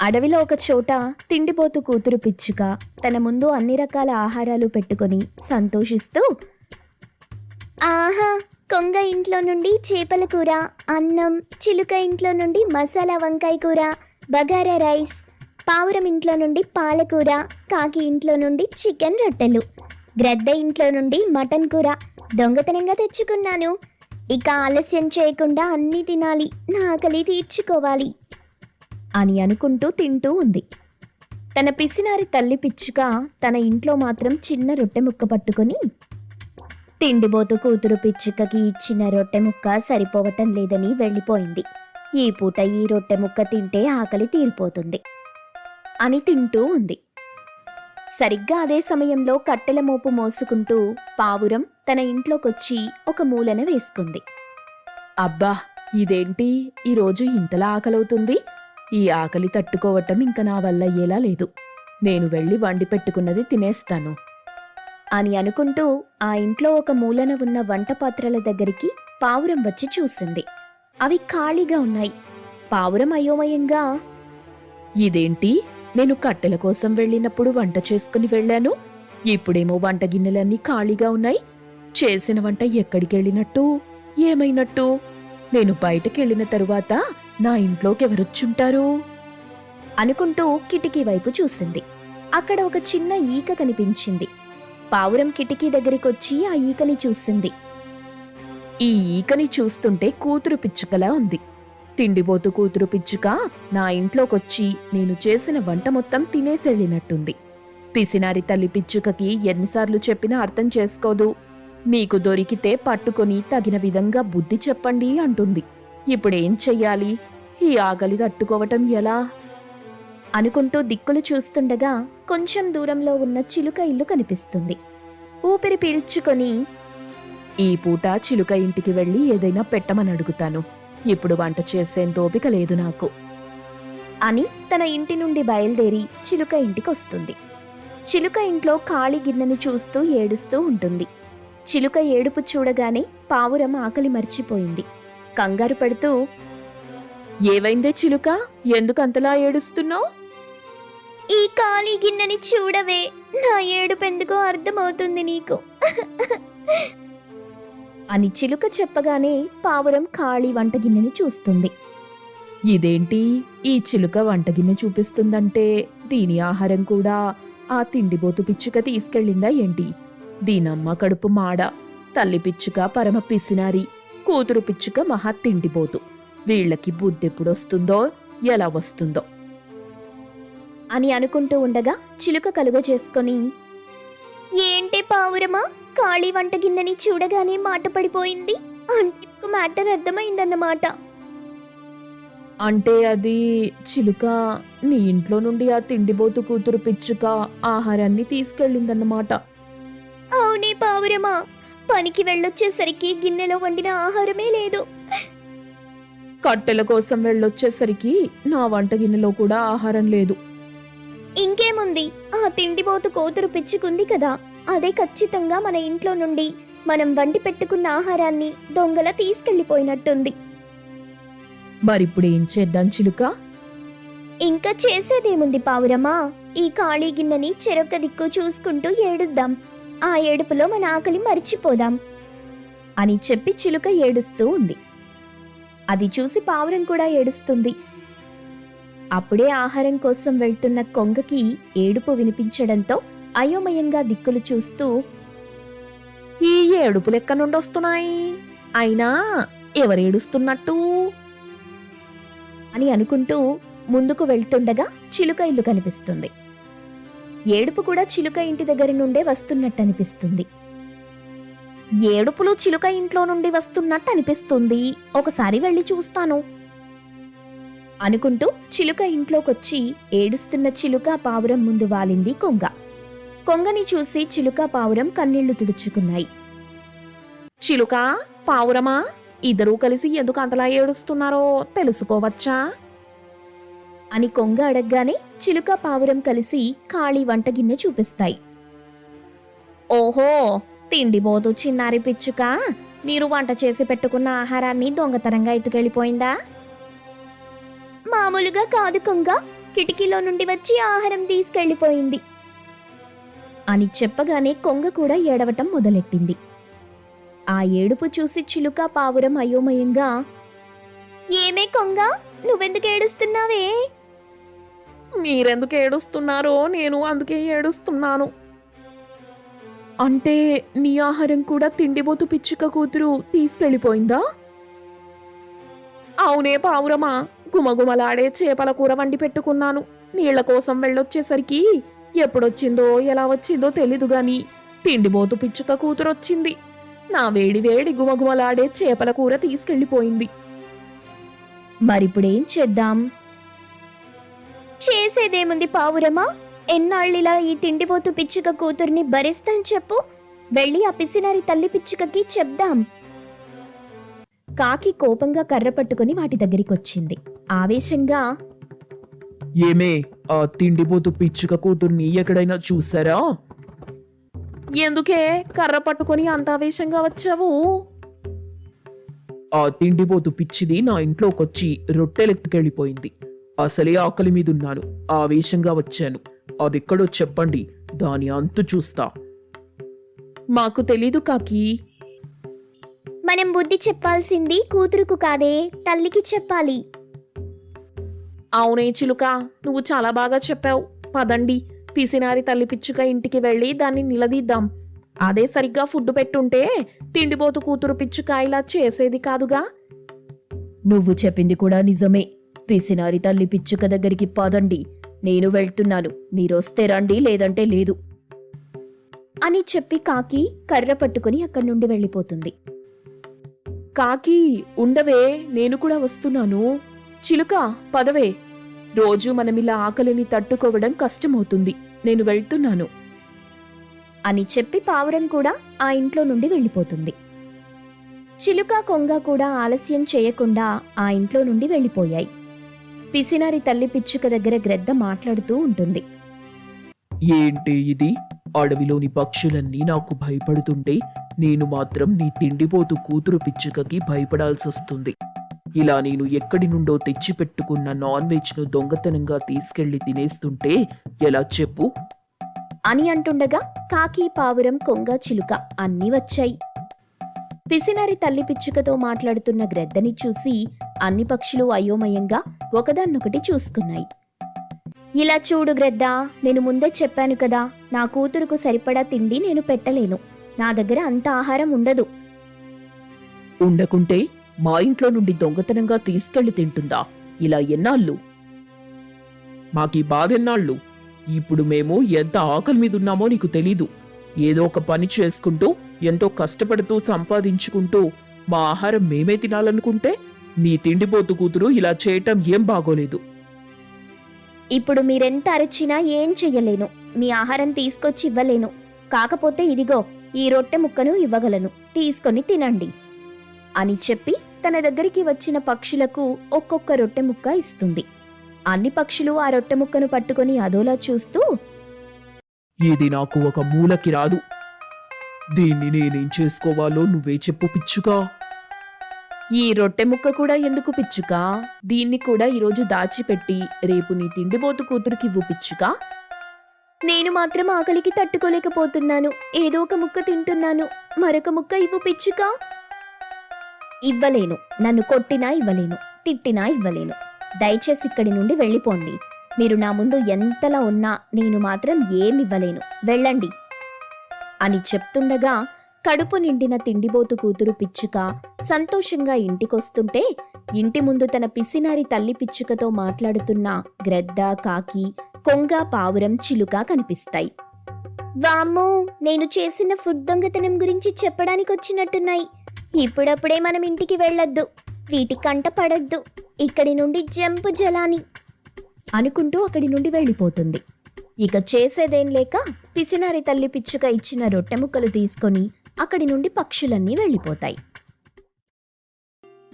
అడవిలో ఒక చోట తిండిపోతు కూతురు పిచ్చుక తన ముందు అన్ని రకాల ఆహారాలు పెట్టుకొని సంతోషిస్తూ ఆహా కొంగ ఇంట్లో నుండి చేపల కూర అన్నం చిలుక ఇంట్లో నుండి మసాలా వంకాయ కూర బగారా రైస్ పావురం ఇంట్లో నుండి పాలకూర కాకి ఇంట్లో నుండి చికెన్ రొట్టెలు గ్రద్ద ఇంట్లో నుండి మటన్ కూర దొంగతనంగా తెచ్చుకున్నాను. ఇక ఆలస్యం చేయకుండా అన్నీ తినాలి. నా ఆకలి తీర్చుకోవాలి. అని అనుకుంటూ తింటూ ఉంది. తన పిసినారి తల్లి పిచ్చుక తన ఇంట్లో మాత్రం చిన్న రొట్టె ముక్క పట్టుకొని తిండిబోతు కూతురు పిచ్చుకకి ఇచ్చిన రొట్టె ముక్క సరిపోవటం లేదని వెళ్ళిపోయింది. ఈ పూట ఈ రొట్టె ముక్క తింటే ఆకలి తీరిపోతుంది అని తింటూ ఉంది. సరిగ్గా అదే సమయంలో కట్టెల మోపు మోసుకుంటూ పావురం తన ఇంట్లోకొచ్చి ఒక మూలన వేసుకుంది. అబ్బా ఇదేంటి? ఈరోజు ఇంతలా ఆకలవుతుంది? ఈ ఆకలి తట్టుకోవటం ఇంక నా వల్ల అయ్యేలా లేదు. నేను వెళ్ళి వండి పెట్టుకున్నది తినేస్తాను. అని అనుకుంటూ ఆ ఇంట్లో ఒక మూలన ఉన్న వంట పాత్రల దగ్గరికి పావురం వచ్చి చూసింది. అవి ఖాళీగా ఉన్నాయి. పావురం అయోమయంగా ఇదేంటి? నేను కట్టెల కోసం వెళ్ళినప్పుడు వంట చేసుకుని వెళ్ళాను. ఇప్పుడేమో వంట గిన్నెలన్నీ ఖాళీగా ఉన్నాయి. చేసిన వంట ఎక్కడికెళ్ళినట్టు? ఏమైనట్టు? నేను బయటకెళ్ళిన తరువాత నా ఇంట్లోకి ఎవరొచ్చుంటారు అనుకుంటూ కిటికీ వైపు చూసింది. అక్కడ ఒక చిన్న ఈక కనిపించింది. పావురం కిటికీ దగ్గరికొచ్చి ఆ ఈకని చూసింది. ఈ ఈకని చూస్తుంటే కూతురు పిచ్చుకలా ఉంది. తిండిపోతు కూతురు పిచ్చుక నా ఇంట్లోకొచ్చి నేను చేసిన వంట మొత్తం తినేసెళ్ళినట్టుంది. పిసినారి తల్లి పిచ్చుకకి ఎన్నిసార్లు చెప్పినా అర్థం చేసుకోదు. మీకు దొరికితే పట్టుకొని తగిన విధంగా బుద్ధి చెప్పండి అంటుంది. ఇప్పుడేం చెయ్యాలి? ఈ ఆకలి తట్టుకోవటం ఎలా? అనుకుంటూ దిక్కులు చూస్తుండగా కొంచెం దూరంలో ఉన్న చిలుక ఇల్లు కనిపిస్తుంది. ఊపిరి పీల్చుకొని ఈ పూట చిలుక ఇంటికి వెళ్ళి ఏదైనా పెట్టమని అడుగుతాను. ఇప్పుడు వంట చేసేంత ఓపిక లేదు నాకు. అని తన ఇంటి నుండి బయలుదేరి చిలుక ఇంటికొస్తుంది. చిలుక ఇంట్లో ఖాళీ గిన్నెను చూస్తూ ఏడుస్తూ ఉంటుంది. చిలుక ఏడుపు చూడగానే పావురం ఆకలి మర్చిపోయింది. కంగారు పడుతూ ఏవైందే చిలుక? ఎందుకంతలా ఏడుస్తున్నావు? ఈ ఖాళీ గిన్నెని చూడవే. నా ఏడుపెందుకో అర్థమవుతుంది నీకు. అని చిలుక చెప్పగానే పావురం ఖాళీ వంట గిన్నెని చూస్తుంది. ఇదేంటి? ఈ చిలుక వంటగిన్నె చూపిస్తుందంటే దీని ఆహారం కూడా ఆ తిండిబోతు పిచ్చుక తీసుకెళ్ళిందా ఏంటి? దీనమ్మ కడుపు మాడ. తల్లి పిచ్చుక పరమ పిసినారి. కూతురు పిచ్చుక మహా తిండిపోతు వీళ్ళకి బుద్ధెప్పుడొస్తుందో ఎలా వస్తుందో. అని అనుకుంటూ ఉండగా చిలుక కలుగ చేసుకొని ఏంటే పావురమా? ఖాళీ వంట గిన్నెని చూడగానే మాట పడిపోయింది. అంటే మ్యాటర్ అర్థమైందన్నమాట. అంటే అది చిలుక నీ ఇంట్లో నుండి ఆ తిండిబోతు కూతురు పిచ్చుక ఆహారాన్ని తీసుకెళ్ళిందన్నమాట. అవునే పావురమా. పనికి వెళ్ళొచ్చేసరికి గిన్నెలో వండిన ఆహారమే లేదు. కట్టెల కోసం వెళ్ళొచ్చేసరికి నా వంటగిన్నెలో కూడా ఆహారం లేదు. ఇంకేముంది? ఆ తిండిపోతు కూతురు పిచ్చుకుంది కదా. అదే ఖచ్చితంగా మన ఇంట్లో నుండి మనం వండి పెట్టుకున్న ఆహారాన్ని దొంగల తీసుకెళ్ళిపోయినట్టుంది మరిప్పుడు ఏం చేద్దాం చిలుక? ఇంకా చేసేదేముంది పావురమా ఈ ఖాళీ గిన్నెని చెరొక్క దిక్కు చూసుకుంటూ ఏడుద్దాం. ఆ ఏడుపులో మన ఆకలి మర్చిపోదాం. అని చెప్పి చిలుక ఏడుస్తూ ఉంది. అది చూసి పావురం కూడా ఏడుస్తుంది. అప్పుడే ఆహారం కోసం వెళ్తున్న కొంగకి ఏడుపు వినిపించడంతో అయోమయంగా దిక్కులు చూస్తూ ఈ ఏడుపులు ఎక్క నుండి వస్తున్నాయి. అయినా ఎవరేడుస్తున్నట్టు అని అనుకుంటూ ముందుకు వెళ్తుండగా చిలుక ఇల్లు కనిపిస్తుంది. ఏడుపు కూడా చిలుక ఇంటి దగ్గర నుండే వస్తున్నట్టు అనిపిస్తుంది ఏడుపులు చిలుక ఇంట్లో నుండి వస్తున్నట్టు అనిపిస్తుంది ఒకసారి వెళ్ళి చూస్తాను. అనుకుంటూ చిలుక ఇంట్లోకొచ్చి ఏడుస్తున్న చిలుక పావురం ముందు వాలింది కొంగ. కొంగని చూసి చిలుక పావురం కన్నీళ్ళు తుడుచుకున్నాయి. చిలుక పావురమా? ఇద్దరూ కలిసి ఎందుకు అంతలా ఏడుస్తున్నారో తెలుసుకోవచ్చా? అని కొంగ అడగగానే చిలుక పావురం కలిసి ఖాళీ వంటగిన్నె చూపిస్తాయి. ఓహో! తిండిబోతు చిన్నారి పిచ్చుక. మీరు వంట చేసి పెట్టుకున్న ఆహారాన్ని దొంగతనంగా ఎత్తుకెళ్ళిపోయిందా మామూలుగా కాదు కొంగ. కిటికీలో నుండి వచ్చి ఆహారం తీసుకెళ్ళిపోయింది అని చెప్పగానే కొంగ కూడా ఏడవటం మొదలెట్టింది. ఆ ఏడుపు చూసి చిలుక పావురం అయోమయంగా ఏమే కొంగ? నువ్వెందుకు ఏడుస్తున్నావే? మీరెందుకు ఏడుస్తున్నారో నేను అందుకే ఏడుస్తున్నాను. అంటే నీ ఆహారం కూడా తిండిబోతు పిచ్చుక కూతురు తీసుకెళ్ళిపోయిందా? అవునే పావురమా గుమగుమలాడే చేపల కూర వండి పెట్టుకున్నాను. నీళ్ళ కోసం వెళ్ళొచ్చేసరికి ఎప్పుడొచ్చిందో ఎలా వచ్చిందో తెలీదు గాని తిండిబోతు పిచ్చుక కూతురు వచ్చింది నా వేడి వేడి గుమగుమలాడే చేపల కూర తీసుకెళ్ళిపోయింది. మరిప్పుడేం చేద్దాం? చేసేదేముంది పావురమా? ఎన్నాళ్ళిలా ఈ తిండిపోతు పిచ్చుక కూతుర్ని భరిస్తాం చెప్పు? వెళ్ళి ఆ పిసినారి తల్లి పిచ్చుకకి చెప్దాం. కాకి కోపంగా కర్ర పట్టుకుని వాటి దగ్గరికొచ్చింది. ఆవేశంగా ఏమే ఆ తిండిపోతు పిచ్చుక కూతుర్ని ఎక్కడైనా చూసారా? ఎందుకే కర్ర పట్టుకొని అంత ఆవేశంగా వచ్చావు? ఆ తిండిపోతు పిచ్చిది నా ఇంట్లోకొచ్చి రొట్టెలెత్తుకెళ్ళిపోయింది. అసలే ఆకలి మీదున్నాను. ఆవేశంగా వచ్చాను. అదెక్కడో చెప్పండి దాని అంతు చూస్తా. మాకు తెలీదు కాకి. మనం బుద్ధి చెప్పాల్సింది కూతురుకు కాదే తల్లికి చెప్పాలి. అవునే చిలుక నువ్వు చాలా బాగా చెప్పావు. పదండి పిసినారి తల్లి పిచ్చుక ఇంటికి వెళ్ళి దాన్ని నిలదీద్దాం. అదే సరిగ్గా ఫుడ్ పెట్టుంటే తిండిపోతు కూతురు పిచ్చుక ఇలా చేసేది కాదుగా? నువ్వు చెప్పింది కూడా నిజమే. పిసినారి తల్లి పిచ్చుక దగ్గరికి పదండి నేను వెళ్తున్నాను. మీరొస్తే రండి లేదంటే లేదు. అని చెప్పి కాకి కర్ర పట్టుకుని అక్కడి నుండి వెళ్ళిపోతుంది. కాకి ఉండవే నేను కూడా వస్తున్నాను. చిలుక పదవే. రోజు మనమిలా ఆకలిని తట్టుకోవడం కష్టమవుతుంది. నేను వెళ్తున్నాను. అని చెప్పి పావురం కూడా ఆ ఇంట్లో నుండి వెళ్ళిపోతుంది. చిలుక కొంగ కూడా ఆలస్యం చేయకుండా ఆ ఇంట్లో నుండి వెళ్ళిపోయాయి. పిసినారి తల్లి పిచ్చుక దగ్గర గ్రద్ద మాట్లాడుతూ ఉంటుంది. ఏంటి ఇది? అడవిలోని పక్షులన్నీ నాకు భయపడుతుంటే నేను మాత్రం నీ తిండిపోతు కూతురు పిచ్చుకకి భయపడాల్సొస్తుంది. ఇలా నేను ఎక్కడి నుండో తెచ్చిపెట్టుకున్న నాన్ వెజ్ను దొంగతనంగా తీసుకెళ్ళి తినేస్తుంటే ఎలా చెప్పు? అని అంటుండగా కాకి పావురం కొంగ చిలుక అన్నీ వచ్చాయి. పిసినారి తల్లి పిచ్చుకతో మాట్లాడుతున్న గ్రద్దని చూసి అన్ని పక్షులు అయోమయంగా ఒకదాన్నొకటి చూసుకున్నాయి. ఇలా చూడు గ్రద్ద నేను ముందే చెప్పాను కదా నా కూతురుకు సరిపడా తిండి నేను పెట్టలేను. నా దగ్గర అంత ఆహారం ఉండదు. ఉండకుంటే మా ఇంట్లో నుండి దొంగతనంగా తీసుకెళ్ళి తింటుందా? ఇలా ఎన్నాళ్ళు? మాకీ బాధెన్నాళ్ళు. ఇప్పుడు మేము ఎంత ఆకలి మీద ఉన్నామో నీకు తెలీదు. ఏదో ఒక పని చేసుకుంటూ ఎంతో కష్టపడుతూ సంపాదించుకుంటూ మా ఆహారం మేమే తినాలనుకుంటే నీ తిండిపోతు కూతురు ఇలా చేయటం ఏం బాగోలేదు. ఇప్పుడు మీరెంత అరచినా ఏం చెయ్యలేను. మీ ఆహారం తీసుకొచ్చి ఇవ్వలేను. కాకపోతే ఇదిగో ఈ రొట్టె ముక్కను ఇవ్వగలను. తీసుకొని తినండి. అని చెప్పి తన దగ్గరికి వచ్చిన పక్షులకు ఒక్కొక్క రొట్టె ముక్క ఇస్తుంది. అన్ని పక్షులు ఆ రొట్టె ముక్కను పట్టుకొని అదోలా చూస్తూ ఇది నాకు ఒక మూలకి రాదు. దీన్ని నేనేం చేసుకోవాలో నువ్వే చెప్పు పిచ్చుకా. ఈ రొట్టె ముక్క కూడా ఎందుకు పిచ్చుక? దీన్ని కూడా ఈరోజు దాచిపెట్టి రేపు నీ తిండిపోతు కూతురుకివ్వు పిచ్చుక. నేను మాత్రం ఆకలికి తట్టుకోలేకపోతున్నాను. ఏదో ఒక ముక్క తింటున్నాను. మరొక ముక్క ఇవ్వు పిచ్చుకా. ఇవ్వలేను. నన్ను కొట్టినా ఇవ్వలేను. తిట్టినా ఇవ్వలేను. దయచేసి ఇక్కడి నుండి వెళ్ళిపోండి. మీరు నా ముందు ఎంతలా ఉన్నా నేను మాత్రం ఏమివ్వలేను వెళ్ళండి. అని చెప్తుండగా కడుపు నిండిన తిండిబోతు కూతురు పిచ్చుక సంతోషంగా ఇంటికొస్తుంటే ఇంటి ముందు తన పిసినారి తల్లి పిచ్చుకతో మాట్లాడుతున్న గ్రద్ద కాకి కొంగ పావురం చిలుక కనిపిస్తాయి. వామ్మో నేను చేసిన ఫుడ్ దొంగతనం గురించి చెప్పడానికి వచ్చినట్టున్నాయి ఇప్పుడప్పుడే మనం ఇంటికి వెళ్ళొద్దు. వీటి కంట పడద్దు. ఇక్కడి నుండి జంపు జలాని అనుకుంటూ అక్కడి నుండి వెళ్ళిపోతుంది. ఇక చేసేదేం లేక పిసినారి తల్లి పిచ్చుక ఇచ్చిన రొట్టె ముక్కలు తీసుకొని అక్కడి నుండి పక్షులన్నీ వెళ్ళిపోతాయి.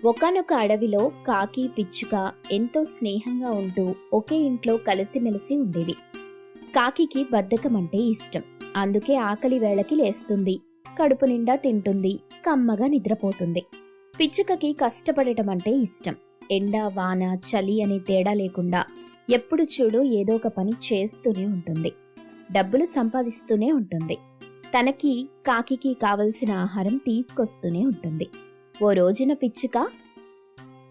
ఒకనొక అడవిలో కాకి పిచ్చుక ఎంతో స్నేహంగా ఉంటూ ఒకే ఇంట్లో కలిసిమెలిసి ఉండేవి. కాకికి బద్ధకం అంటే ఇష్టం. అందుకే ఆకలి వేళకి లేస్తుంది కడుపు నిండా తింటుంది కమ్మగా నిద్రపోతుంది. పిచ్చుకకి కష్టపడటం అంటే ఇష్టం. ఎండ వాన చలి అనే తేడా లేకుండా ఎప్పుడు చూడు ఏదో ఒక పని చేస్తూనే ఉంటుంది. డబ్బులు సంపాదిస్తూనే ఉంటుంది. తనకి కాకికి కావలసిన ఆహారం తీసుకొస్తూనే ఉంటుంది. ఓ రోజున పిచ్చుక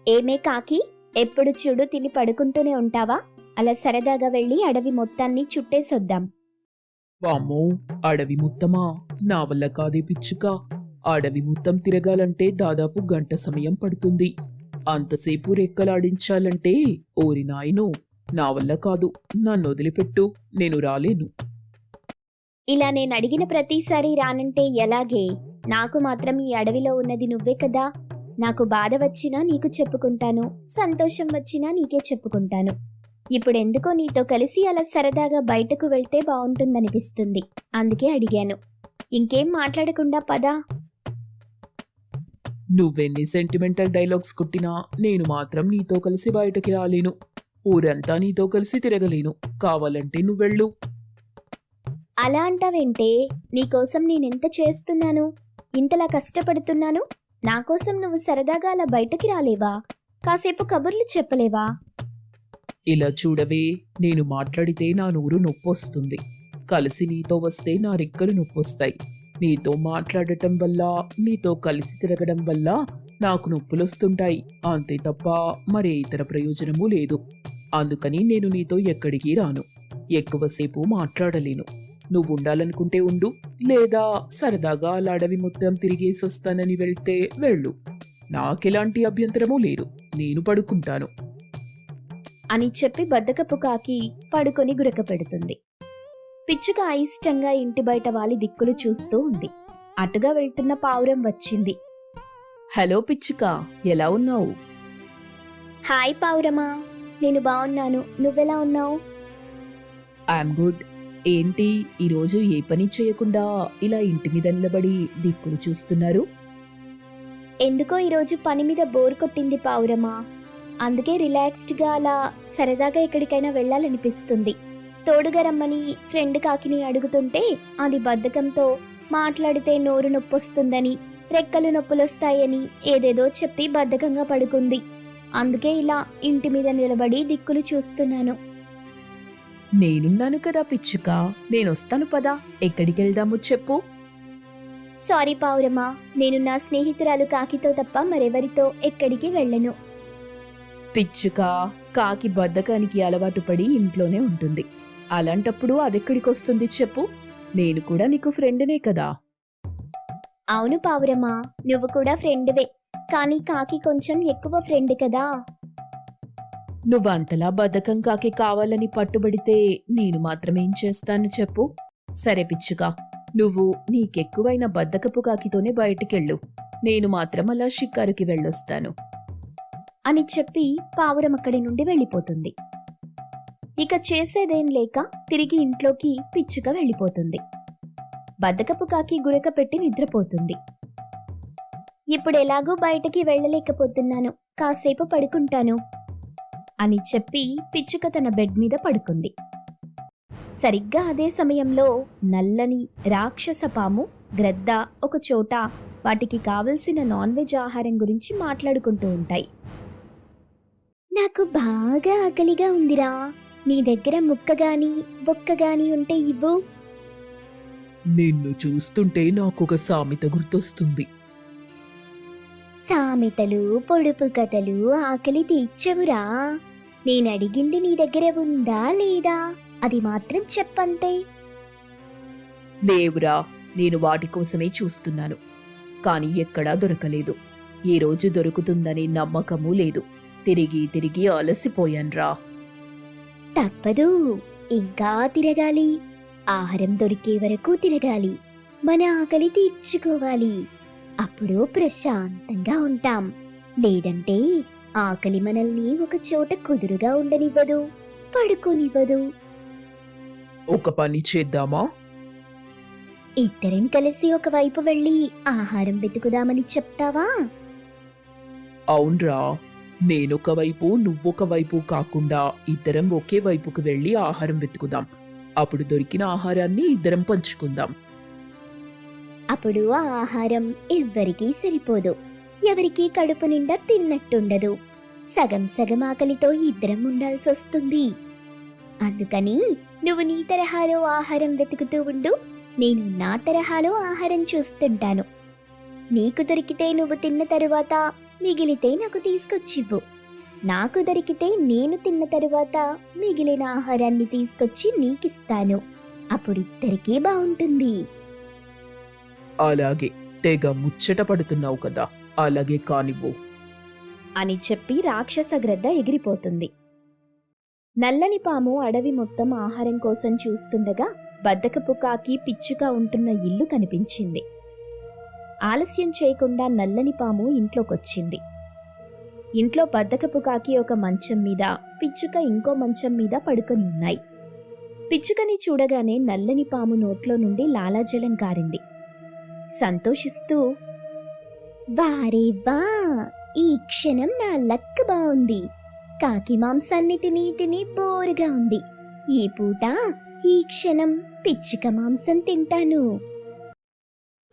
ఏమే కాకి ఎప్పుడు చూడు తిని పడుకుంటూనే ఉంటావా? అలా సరదాగా వెళ్ళి అడవి మొత్తాన్ని చుట్టేసొద్దాం. వామ్మో అడవి మొత్తమా? నా వల్ల కాదే పిచ్చుక. అడవి మొత్తం తిరగాలంటే దాదాపు గంట సమయం పడుతుంది. అంతసేపు రెక్కలాడించాలంటే ఓరి నాయనో నా వల్ల కాదు. నన్ను వదిలిపెట్టు నేను రాలేను. ఇలా నేను అడిగిన ప్రతిసారి రానంటే ఎలాగే? నాకు మాత్రం ఈ అడవిలో ఉన్నది నువ్వే కదా. నాకు బాధ వచ్చినా నీకు చెప్పుకుంటాను సంతోషం వచ్చినా నీకే చెప్పుకుంటాను. ఇప్పుడెందుకో నీతో కలిసి అలా సరదాగా బయటకు వెళ్తే బాగుంటుందనిపిస్తుంది అందుకే అడిగాను. ఇంకేం మాట్లాడకుండా పదా. నువ్వెన్ని సెంటిమెంటల్ డైలాగ్స్ కొట్టినా నేను మాత్రం నీతో కలిసి బయటకి రాలేను. ఊరంతా నీతో కలిసి తిరగలేను. కావాలంటే నువ్వెళ్ళు. అలా అంటావేంటే నీకోసం నేనెంత చేస్తున్నాను? ఇంతలా కష్టపడుతున్నాను? నా కోసం నువ్వు సరదాగా అలా బయటకి రాలేవా? కాసేపు కబుర్లు చెప్పలేవా? ఇలా చూడవే నేను మాట్లాడితే నా నూరు నొప్పొస్తుంది. కలిసి నీతో వస్తే నా రెక్కలు నొప్పొస్తాయి. నీతో మాట్లాడటం వల్ల నీతో కలిసి తిరగడం వల్ల నాకు నొప్పులొస్తుంటాయి. అంతే తప్ప మరే ఇతర ప్రయోజనము లేదు. అందుకని నేను నీతో ఎక్కడికి రాను. ఎక్కువసేపు మాట్లాడలేను. నువ్వు ఉండాలనుకుంటే ఉండు లేదా సరదాగా అలా అడవి మొత్తం తిరిగేసి వస్తానని వెళ్తే వెళ్ళు. నాకెలాంటి అభ్యంతరమూ లేదు నేను పడుకుంటాను. అని చెప్పి బద్దకపు కాకి పడుకొని గురక పెడుతుంది. పిచ్చుక అయిష్టంగా ఇంటి బయట వాలి దిక్కులు చూస్తూ ఉంది. అటుగా వెళ్తున్న పావురం వచ్చింది. హలో పిచ్చుక ఎలా ఉన్నావు? హాయ్ పావురమా నేను బాగున్నాను నువ్వెలా ఉన్నావు? I'm good. ఏంటి? ఈరోజు ఏ పని చేయకుండా ఇలా ఇంటి మీద నిలబడి దిక్కులు చూస్తున్నారు? ఎందుకో ఈరోజు పని మీద బోర్ కొట్టింది పావురమా. అందుకే రిలాక్స్డ్గా అలా సరదాగా ఎక్కడికైనా వెళ్ళాలనిపిస్తుంది. తోడుగా రమ్మని ఫ్రెండ్ కాకిని అడుగుతుంటే అది బద్ధకంతో మాట్లాడితే నోరు నొప్పొస్తుందని రెక్కలు నొప్పులొస్తాయని ఏదేదో చెప్పి బద్ధకంగా పడుకుంది. అందుకే ఇలా ఇంటి మీద నిలబడి దిక్కులు చూస్తున్నాను. నేనున్నాను కదా పిచ్చుక. నేనొస్తాను పదా. ఎక్కడికి వెళ్దాము చెప్పు. సారీ పావురమా నేను నా స్నేహితురాలు కాకితో తప్ప మరెవరితో ఎక్కడికి వెళ్ళను. పిచ్చుక కాకి బద్ధకానికి అలవాటు పడి ఇంట్లోనే ఉంటుంది. అలాంటప్పుడు అదెక్కడికి వస్తుంది చెప్పు. నేను కూడా నీకు ఫ్రెండ్నే కదా. అవును పావురమా నువ్వు కూడా ఫ్రెండ్వే. కానీ కాకి కొంచెం ఎక్కువ ఫ్రెండ్ కదా. నువ్వు అంతలా బద్ధకం కాకి కావాలని పట్టుబడితే నేను మాత్రమేం చేస్తాను చెప్పు? సరే పిచ్చుక నువ్వు నీకెక్కువైన బద్ధకపు కాకితోనే బయటికెళ్ళు. నేను మాత్రం అలా షికారుకి వెళ్ళొస్తాను. అని చెప్పి పావురం అక్కడి నుండి వెళ్ళిపోతుంది. ఇక చేసేదేం లేక తిరిగి ఇంట్లోకి పిచ్చుక వెళ్ళిపోతుంది. బద్దకపు కాకి గురక పెట్టి నిద్రపోతుంది. ఇప్పుడు ఎలాగూ బయటకి వెళ్ళలేకపోతున్నాను. కాసేపు పడుకుంటాను. అని చెప్పి పిచ్చుక తన బెడ్ మీద పడుకుంది. సరిగ్గా అదే సమయంలో నల్లని రాక్షస పాము గ్రద్ద ఒక చోట వాటికి కావలసిన నాన్ వెజ్ ఆహారం గురించి మాట్లాడుకుంటూ ఉంటాయి. నాకు బాగా ఆకలిగా ఉందిరా. నీ దగ్గర ముక్క గాని బొక్క గాని ఉంటే ఇవ్వు. నిన్ను చూస్తుంటే నాకొక సామెత గుర్తొస్తుంది. సామెతలు పొడుపు కథలు ఆకలి తీర్చవురా. నేను అడిగింది నీ దగ్గర ఉందా లేదా? అది మాత్రం చెప్పంతే. లేవురా నేను వాటి కోసమే చూస్తున్నాను. కానీ ఎక్కడా దొరకలేదు. ఈ రోజు దొరుకుతుందని నమ్మకమూ లేదు. తిరిగి తిరిగి అలసిపోయాన్రా. తప్పదు. ఇంకా తిరగాలి. ఆహారం దొరికే వరకు తిరగాలి. మన ఆకలి తీర్చుకోవాలి. అప్పుడు ప్రశాంతంగా ఉంటాం. లేదంటే ఆకలి మనల్ని ఒక చోట కుదురుగా ఉండనివ్వదు పడుకోనివ్వదు. ఒక పని చేద్దామా? ఇద్దరం కలిసి ఒకవైపు వెళ్ళి ఆహారం వెతుకుదామని చెప్తావా? అవునరా. నేనొక వైపు నువ్వొక వైపు కాకుండా ఇద్దరం ఒకే వైపుకు వెళ్ళి ఆహారం వెతుకుదాం. అప్పుడు దొరికిన ఆహారాన్ని ఇద్దరం పంచుకుందాం. అప్పుడు ఆ ఆహారం ఎవ్వరికీ సరిపోదు. ఎవరికీ కడుపు నిండా తిన్నట్టుండదు. సగం సగం ఆకలితో ఇద్దరం ఉండాల్సి వస్తుంది అందుకని నువ్వు నీ తరహాలో ఆహారం వెతుకుతూ ఉండు. నేను నా తరహాలో ఆహారం చూస్తుంటాను. నీకు దొరికితే నువ్వు తిన్న తరువాత మిగిలితే నాకు తీసుకొచ్చివ్వు. నాకు దొరికితే నేను తిన్న తరువాత మిగిలిన ఆహారాన్ని తీసుకొచ్చి నీకిస్తాను. అప్పుడు ఇద్దరికీ బాగుంటుంది అలాగే తెగ ముచ్చట పడుతున్నావు కదా అలాగే కానివ్వు. అని చెప్పి రాక్షస గ్రద్ద ఎగిరిపోతుంది. నల్లని పాము అడవి మొత్తం ఆహారం కోసం చూస్తుండగా బద్దకపు కాకి పిచ్చుక ఉంటున్న ఇల్లు కనిపించింది. ఆలస్యం చేయకుండా నల్లని పాము ఇంట్లోకొచ్చింది. ఇంట్లో బద్దకపు కాకి ఒక మంచం మీద పిచ్చుక ఇంకో మంచం మీద పడుకొని ఉన్నాయి. పిచ్చుకని చూడగానే నల్లని పాము నోట్లో నుండి లాలాజలం కారింది సంతోషిస్తూ వారే వా ఈ క్షణం నా లక్ బాగుంది కాకి మాంసాన్ని తిని తిని బోరుగా ఉంది. ఈ పూట ఈ క్షణం పిచ్చుక మాంసం తింటాను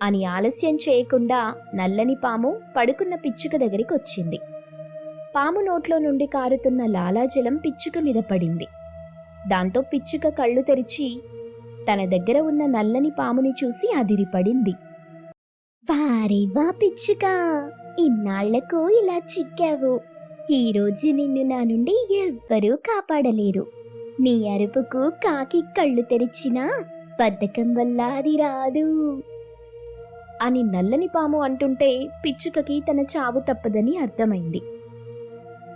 అని ఆలస్యం చేయకుండా నల్లని పాము పడుకున్న పిచ్చుక దగ్గరికి వచ్చింది పాము నోట్లో నుండి కారుతున్న లాలాజలం పిచ్చుక మీద పడింది. దాంతో పిచ్చుక కళ్ళు తెరిచి తన దగ్గర ఉన్న నల్లని పాముని చూసి అదిరిపడింది. వారేవా పిచ్చుక? ఇన్నాళ్ళకు ఇలా చిక్కావు. ఈ రోజు నిన్ను నా నుండి ఎవ్వరూ కాపాడలేరు. నీ అరుపుకు కాకి కళ్ళు తెరిచినా బద్ధకం వల్ల అది రాదు. అని నల్లని పాము అంటుంటే పిచ్చుకకి తన చావు తప్పదని అర్థమైంది.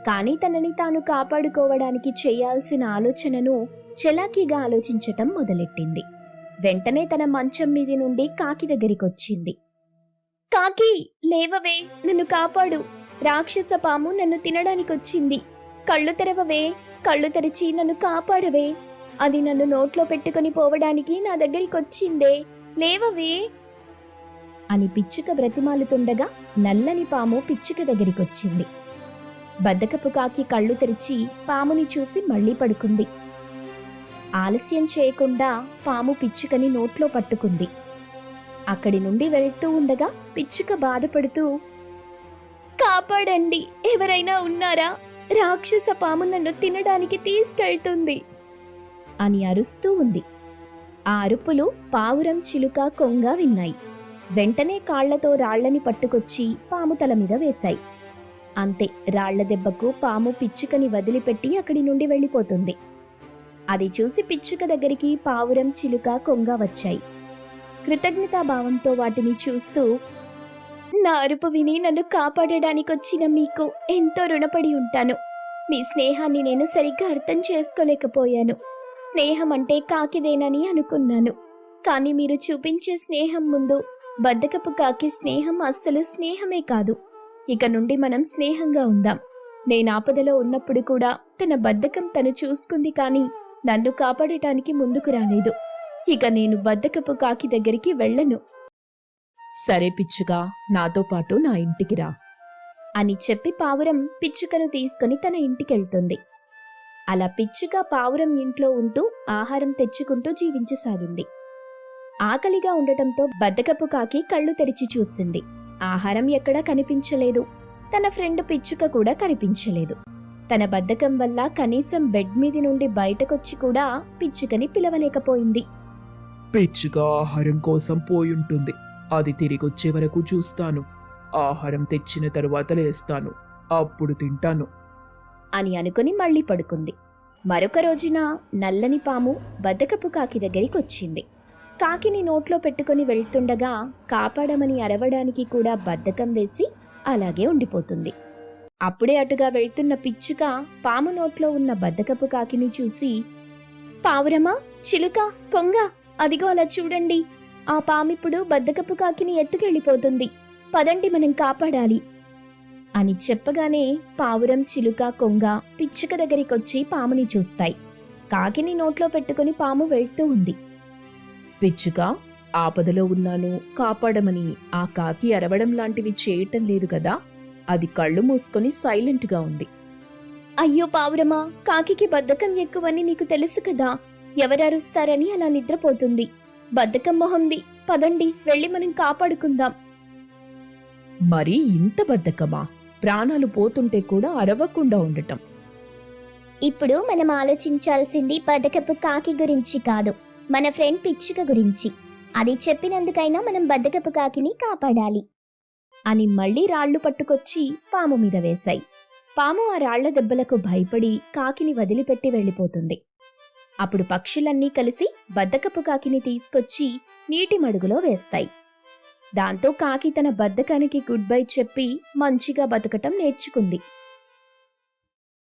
కానీ తనని తాను కాపాడుకోవడానికి చేయాల్సిన ఆలోచనను చలాకీగా ఆలోచించటం మొదలెట్టింది. వెంటనే తన మంచం మీది నుండి కాకి దగ్గరికొచ్చింది. కాకి లేవవే నన్ను కాపాడు. రాక్షస పాము నన్ను తినడానికొచ్చింది. కళ్ళు తెరవవే కళ్ళు తెరిచి నన్ను కాపాడవే. అది నన్ను నోట్లో పెట్టుకుని పోవడానికి నా దగ్గరికొచ్చిందే. లేవవే. అని పిచ్చుక బ్రతిమాలుతుండగా నల్లని పాము పిచ్చుక దగ్గరికొచ్చింది. బద్దకపు కాకి కళ్ళు తెరిచి పాముని చూసి మళ్ళీ పడుకుంది. ఆలస్యం చేయకుండా పాము పిచ్చుకని నోట్లో పట్టుకుంది. అక్కడి నుండి వెళ్తూ ఉండగా పిచ్చుక బాధపడుతూ కాపాడండి ఎవరైనా ఉన్నారా? రాక్షస పాము నన్ను తినడానికి తీసుకెళ్తుంది అని అరుస్తూ ఉంది. ఆ అరుపులు పావురం చిలుక కొంగ విన్నాయి. వెంటనే కాళ్ళతో రాళ్ళని పట్టుకొచ్చి పాము తల మీద వేశాయి. అంతే రాళ్ళ దెబ్బకు పాము పిచ్చుకని వదిలిపెట్టి అక్కడి నుండి వెళ్ళిపోతుంది. అది చూసి పిచ్చుక దగ్గరికి పావురం చిలుక కొంగ వచ్చాయి. కృతజ్ఞతాభావంతో వాటిని చూస్తూ నా అరుపు విని నన్ను కాపాడడానికొచ్చిన మీకు ఎంతో రుణపడి ఉంటాను. మీ స్నేహాన్ని నేను సరిగ్గా అర్థం చేసుకోలేకపోయాను. స్నేహం అంటే కాకిదేనని అనుకున్నాను. కానీ మీరు చూపించే స్నేహం ముందు బద్దకపు కాకి స్నేహం అస్సలు స్నేహమే కాదు. ఇక నుండి మనం స్నేహంగా ఉందాం. నేను ఆపదలో ఉన్నప్పుడు కూడా తన బద్ధకం తను చూసుకుంది కానీ నన్ను కాపాడటానికి ముందుకు రాలేదు. ఇక నేను బద్దకపు కాకి దగ్గరికి వెళ్ళను. సరే పిచ్చుగా నాతో పాటు నా ఇంటికి రా. అని చెప్పి పావురం పిచ్చుకను తీసుకుని తన ఇంటికెళ్తుంది. అలా పిచ్చుక పావురం ఇంట్లో ఉంటూ ఆహారం తెచ్చుకుంటూ జీవించసాగింది. ఆకలిగా ఉండటంతో బద్దకపు కాకి కళ్ళు తెరిచి చూసింది. ఆహారం ఎక్కడా కనిపించలేదు. తన ఫ్రెండ్ పిచ్చుక కూడా కనిపించలేదు. తన బద్ధకం వల్ల కనీసం బెడ్ మీది నుండి బయటకొచ్చి కూడా పిచ్చుకని పిలవలేకపోయింది. పిచ్చుగా ఆహారం కోసం పోయుంటుంది. అది తిరిగొచ్చే వరకు చూస్తాను. ఆహారం తెచ్చిన తరువాత లేస్తాను. అప్పుడు తింటాను. అని అనుకుని మళ్ళీ పడుకుంది. మరొక రోజున నల్లని పాము బద్దకపు కాకి దగ్గరికి వచ్చింది కాకిని నోట్లో పెట్టుకొని వెళ్తుండగా కాపాడమని అరవడానికి కూడా బద్ధకం వేసి అలాగే ఉండిపోతుంది. అప్పుడే అటుగా వెళ్తున్న పిచ్చుక పాము నోట్లో ఉన్న బద్దకపు కాకిని చూసి పావురమా చిలుక కొంగ అదిగో అలా చూడండి. ఆ పామిప్పుడు బద్దకపు కాకిని ఎత్తుకెళ్ళిపోతుంది. పదండి మనం కాపాడాలి. అని చెప్పగానే పావురం చిలుక కొంగ పిచ్చుక దగ్గరికొచ్చి పాముని చూస్తాయి. కాకిని నోట్లో పెట్టుకుని పాము వెళ్తూ ఉంది. పిచ్చుక ఆపదలో ఉన్నాను. కాపాడమని ఆ కాకి అరవడం లాంటివి చేయటం లేదు కదా? అది కళ్ళు మూసుకొని సైలెంట్గా ఉంది. అయ్యో పావురమా కాకికి బద్ధకం ఎక్కువని నీకు తెలుసు కదా? ఎవరరుస్తారని అలా నిద్రపోతుంది. బద్ధకం మొహంది పదండి వెళ్ళి మనం కాపాడుకుందాం. మరి ఇంత బద్ధకమా? ప్రాణాలు పోతుంటే కూడా అరవకుండా ఉండటం. ఇప్పుడు మనం ఆలోచించాల్సింది బద్దకపు కాకి గురించి కాదు మన ఫ్రెండ్ పిచ్చుక గురించి. అది చెప్పినందుకైనా మనం బద్దకపు కాకిని కాపాడాలి. అని మళ్ళీ రాళ్ళు పట్టుకొచ్చి పాము మీద వేశాయి. పాము ఆ రాళ్ళ దెబ్బలకు భయపడి కాకిని వదిలిపెట్టి వెళ్ళిపోతుంది. అప్పుడు పక్షులన్నీ కలిసి బద్దకపు కాకిని తీసుకొచ్చి నీటి మడుగులో వేస్తాయి. దాంతో కాకి తన బద్దకానికి గుడ్ బై చెప్పి మంచిగా బతకటం నేర్చుకుంది.